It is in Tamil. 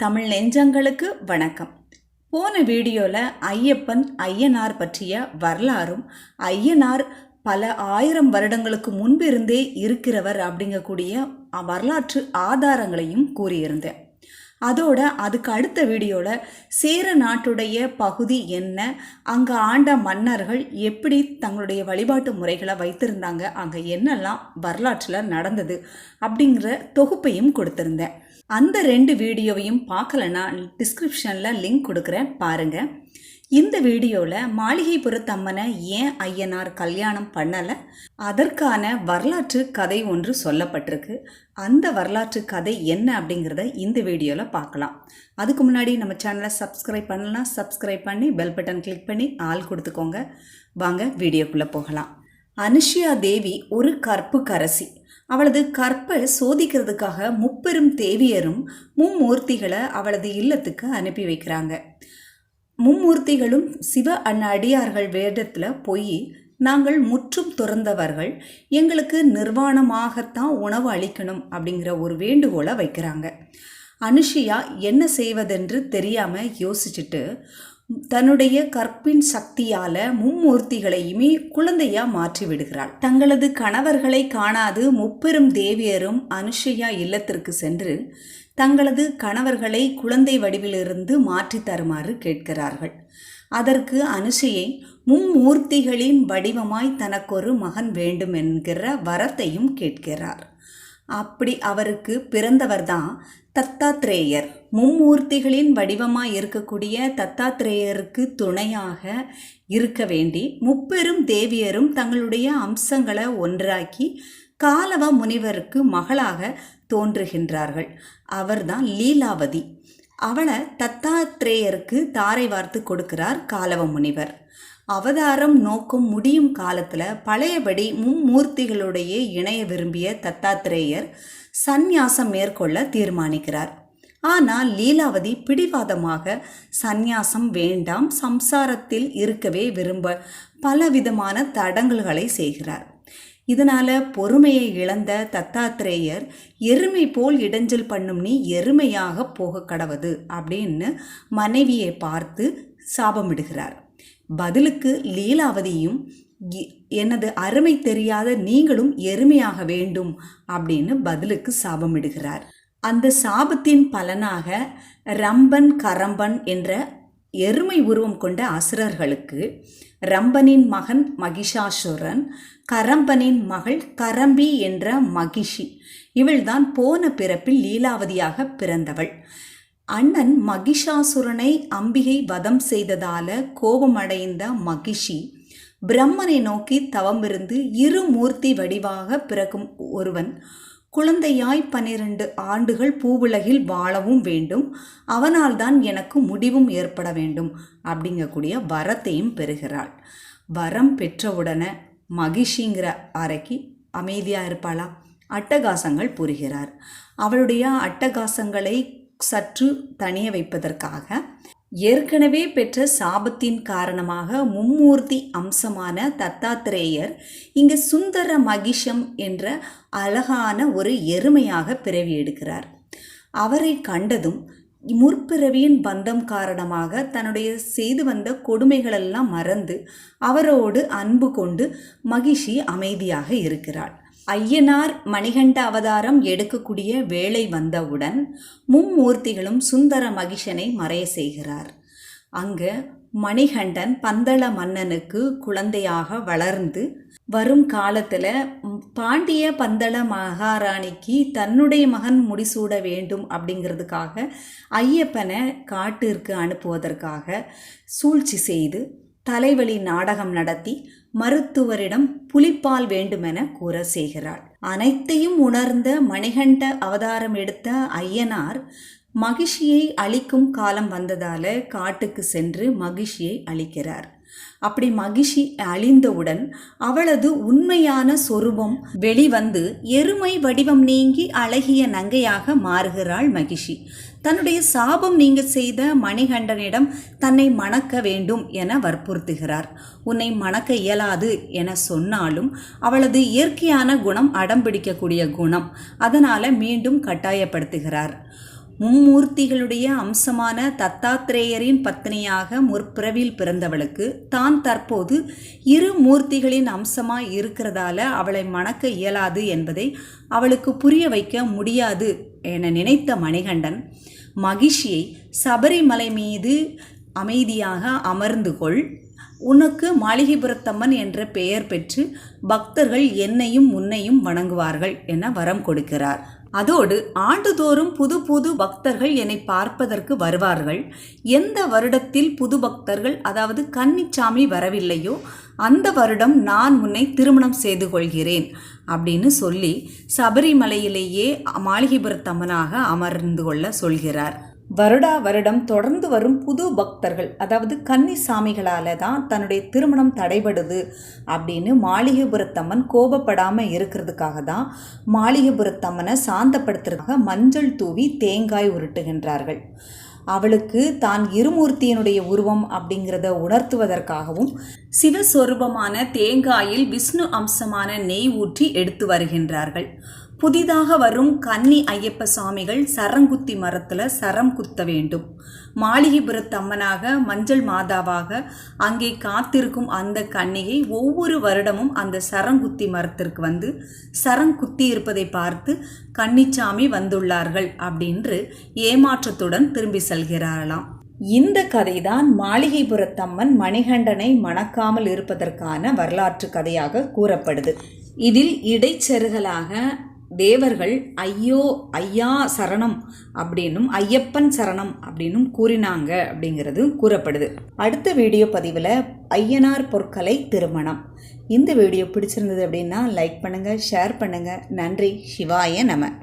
தமிழ் நெஞ்சங்களுக்கு வணக்கம். போன வீடியோவில் ஐயப்பன் ஐயனார் பற்றிய வரலாறும் ஐயனார் பல ஆயிரம் வருடங்களுக்கு முன்பிருந்தே இருக்கிறவர் அப்படிங்கக்கூடிய வரலாற்று ஆதாரங்களையும் கூறியிருந்தேன். அதோட அதுக்கு அடுத்த வீடியோவில் சேர நாட்டுடைய பகுதி என்ன? அங்கே ஆண்ட மன்னர்கள் எப்படி தங்களுடைய வழிபாட்டு முறைகளை வைத்திருந்தாங்க? அங்கே என்னெல்லாம் வரலாற்றில் நடந்தது? அப்படிங்கிற தொகுப்பையும் கொடுத்துருந்தேன். அந்த ரெண்டு வீடியோவையும் பார்க்கலன்னா டிஸ்கிரிப்ஷனில் லிங்க் கொடுக்குறேன். பாருங்கள் இந்த வீடியோவில் மாளிகைப்புறத்தம்மனை ஏன் ஐயனார் கல்யாணம் பண்ணலை? அதற்கான வரலாற்று கதை ஒன்று சொல்லப்பட்டிருக்கு. அந்த வரலாற்று கதை என்ன அப்படிங்கிறத இந்த வீடியோவில் பார்க்கலாம். அதுக்கு முன்னாடி நம்ம சேனலை சப்ஸ்கிரைப் பண்ணலாம் சப்ஸ்கிரைப் பண்ணி பெல் பட்டன் கிளிக் பண்ணி ஆள் கொடுத்துக்கோங்க. வாங்க வீடியோக்குள்ளே போகலாம். அனுஷியா தேவி ஒரு கற்பு கரசி. அவளது கற்பை சோதிக்கிறதுக்காக முப்பெரும் தேவியரும் மும்மூர்த்திகளை அவளது இல்லத்துக்கு அனுப்பி வைக்கிறாங்க. மும்மூர்த்திகளும் சிவ அண்ண அடியார்கள் வேடத்தில் போய் நாங்கள் முற்றும் துறந்தவர்கள். எங்களுக்கு நிர்வாணமாகத்தான் உணவு அளிக்கணும் அப்படிங்கிற ஒரு வேண்டுகோளை வைக்கிறாங்க. அனுஷியா என்ன செய்வதென்று தெரியாமல் யோசிச்சுட்டு தன்னுடைய கற்பின் சக்தியால மும்மூர்த்திகளையுமே குழந்தையா மாற்றி விடுகிறாள். தங்களது கணவர்களை காணாது முப்பெரும் தேவியரும் அனுஷையா இல்லத்திற்கு சென்று தங்களது கணவர்களை குழந்தை வடிவிலிருந்து மாற்றி தருமாறு கேட்கிறார்கள். அதற்கு அனுஷையை மும்மூர்த்திகளின் வடிவமாய் தனக்கொரு மகன் வேண்டும் என்கிற வரத்தையும் கேட்கிறார். அப்படி அவருக்கு பிறந்தவர்தான் தத்தாத்ரேயர். மும்மூர்த்திகளின் வடிவமாய் இருக்கக்கூடிய தத்தாத்ரேயருக்கு துணையாக இருக்க வேண்டி முப்பெரும் தேவியரும் தங்களுடைய அம்சங்களை ஒன்றாக்கி காலவ முனிவருக்கு மகளாக தோன்றுகின்றார்கள். அவர்தான் லீலாவதி. அவளை தத்தாத்ரேயருக்கு தாரை வார்த்து கொடுக்கிறார் காலவ முனிவர் அவதாரம் நோக்கம் முடியும் காலத்தில் பழையபடி மும்மூர்த்திகளுடைய இணைய விரும்பிய தத்தாத்ரேயர் சந்நியாசம் மேற்கொள்ள தீர்மானிக்கிறார். ஆனால் லீலாவதி பிடிவாதமாக சந்நியாசம் வேண்டாம் சம்சாரத்தில் இருக்கவே விரும்ப பலவிதமான தடங்கல்களை செய்கிறார். இதனால பொறுமையை இழந்த தத்தாத்திரேயர் எருமை போல் இடைஞ்சல் பண்ணும் நீ எருமையாக போக கடவது அப்படின்னு மனைவியை பார்த்து சாபமிடுகிறார். பதிலுக்கு லீலாவதியும் எனது அருமை தெரியாத நீங்களும் எருமையாக வேண்டும் அப்படின்னு பதிலுக்கு சாபமிடுகிறார். அந்த சாபத்தின் பலனாக ரம்பன் கரம்பன் என்ற எருமை உருவம் கொண்ட அசுரர்களுக்கு ரம்பனின் மகன் மகிஷாசுரன் கரம்பனின் மகள் கரம்பி என்ற மகிஷி. இவள்தான் போன பிறப்பில் லீலாவதியாக பிறந்தவள். அண்ணன் மகிஷாசுரனை அம்பிகை வதம் செய்ததால கோபமடைந்த மகிஷி பிரம்மனை நோக்கி தவமிருந்து இரு மூர்த்தி வடிவாக பிறக்கும் ஒருவன். குழந்தையாய் பன்னிரண்டு ஆண்டுகள் பூவுலகில் வாழவும் வேண்டும். அவனால்தான் எனக்கு முடிவும் ஏற்பட வேண்டும் அப்படிங்கக்கூடிய வரத்தையும் பெறுகிறாள். வரம் பெற்றவுடனே மகிஷிங்கிற அறைக்கு அமைதியாக இருப்பாளா? அட்டகாசங்கள் புரிகிறார். அவளுடைய அட்டகாசங்களை சற்று தனிய வைப்பதற்காக ஏற்கனவே பெற்ற சாபத்தின் காரணமாக மும்மூர்த்தி அம்சமான தத்தாத்திரேயர் இங்கு சுந்தர மகிஷம் என்ற அழகான ஒரு எருமையாக பிறவி எடுக்கிறார். அவரை கண்டதும் முற்பிறவியின் பந்தம் காரணமாக தன்னுடைய செய்து வந்த கொடுமைகளெல்லாம் மறந்து அவரோடு அன்பு கொண்டு மகிஷி அமைதியாக இருக்கிறாள். ஐயனார் மணிகண்ட அவதாரம் எடுக்கக்கூடிய வேலை வந்தவுடன் மும்மூர்த்திகளும் சுந்தர மகிஷனை மறைய செய்கிறார். அங்கு மணிகண்டன் பந்தள மன்னனுக்கு குழந்தையாக வளர்ந்து வரும் காலத்தில் பாண்டிய பந்தள மகாராணிக்கு தன்னுடைய மகன் முடிசூட வேண்டும் அப்படிங்கிறதுக்காக ஐயப்பனை காட்டிற்கு அனுப்புவதற்காக சூழ்ச்சி செய்து தலைவலி நாடகம் நடத்தி மருத்துவரிடம் புலிப்பால் வேண்டுமென கூற செய்கிறாள். அனைத்தையும் உணர்ந்த மணிகண்ட அவதாரம் எடுத்த ஐயனார் மகிழ்ச்சியை அழிக்கும் காலம் வந்ததால காட்டுக்கு சென்று மகிழ்ச்சியை அழிக்கிறார் அப்படி மகிஷி அழிந்தவுடன் அவளது உண்மையான சொரூபம் வெளிவந்து எருமை வடிவம் நீங்கி அழகிய நங்கையாக மாறுகிறாள் மகிஷி தன்னுடைய சாபம் நீங்க செய்த மணிகண்டனிடம் தன்னை மணக்க வேண்டும் என வற்புறுத்துகிறார். உன்னை மணக்க இயலாது என சொன்னாலும் அவளது இயற்கையான குணம் அடம்பிடிக்கக்கூடிய குணம் அதனால மீண்டும் கட்டாயப்படுத்துகிறார். மும்மூர்த்திகளுடைய அம்சமான தத்தாத்திரேயரின் பத்தினியாக முற்பிறவியில் பிறந்தவளுக்கு தான் தற்போது இரு மூர்த்திகளின் அம்சமாய் இருக்கிறதால அவளை மணக்க இயலாது என்பதை அவளுக்கு புரிய வைக்க முடியாது என நினைத்த மணிகண்டன் மகிஷியை சபரிமலை மீது அமைதியாக அமர்ந்து கொள். உனக்கு மாளிகைபுரத்தம்மன் என்ற பெயர் பெற்று பக்தர்கள் என்னையும் உன்னையும் வணங்குவார்கள் என வரம் கொடுக்கிறார். அதோடு ஆண்டுதோறும் புது புது பக்தர்கள் என்னை பார்ப்பதற்கு வருவார்கள். எந்த வருடத்தில் புது பக்தர்கள் அதாவது கன்னிச்சாமி வரவில்லையோ அந்த வருடம் நான் உன்னை திருமணம் செய்து கொள்கிறேன் அப்படின்னு சொல்லி சபரிமலையிலேயே மாளிகைபுரத்தம்மனாக அமர்ந்து கொள்ள சொல்கிறார். வருடா வருடம் தொடர்ந்து வரும் புது பக்தர்கள் அதாவது கன்னிசாமிகளால் தான் தன்னுடைய திருமணம் தடைபடுது அப்படின்னு மாளிகைபுரத்தம்மன் கோபப்படாமல் இருக்கிறதுக்காக தான் மாளிகைபுரத்தம்மனை சாந்தப்படுத்துறதுக்காக மஞ்சள் தூவி தேங்காய் உருட்டுகின்றார்கள். அவளுக்கு தான் இருமூர்த்தியினுடைய உருவம் அப்படிங்கிறத உணர்த்துவதற்காகவும் சிவஸ்வரூபமான தேங்காயில் விஷ்ணு அம்சமான நெய் ஊற்றி எடுத்து வருகின்றார்கள். புதிதாக வரும் கன்னி ஐயப்ப சுவாமிகள் சரங்குத்தி மரத்தில் சரம் குத்த வேண்டும். மாளிகைபுரத்து அம்மனாக மஞ்சள் மாதாவாக அங்கே காத்திருக்கும் அந்த கன்னிகை ஒவ்வொரு வருடமும் அந்த சரங்குத்தி மரத்திற்கு வந்து சரங்குத்தி இருப்பதை பார்த்து கன்னிச்சாமி வந்துள்ளார்கள் அப்படின்று ஏமாற்றத்துடன் திரும்பி செல்கிறார்களாம். இந்த கதைதான் மாளிகைபுரத்தம்மன் மணிகண்டனை மணக்காமல் இருப்பதற்கான வரலாற்று கதையாக கூறப்படுது. இதில் இடைச்செருகலாக தேவர்கள் ஐயோ ஐயா சரணம் அப்படின்னும் ஐயப்பன் சரணம் அப்படின்னும் கூறினாங்க அப்படிங்கிறது கூறப்படுது. அடுத்த வீடியோ பதிவில் ஐயனார் பொற்கலை திருமணம். இந்த வீடியோ பிடிச்சிருந்தது அப்படின்னா லைக் பண்ணுங்கள் ஷேர் பண்ணுங்கள் நன்றி. சிவாய நம.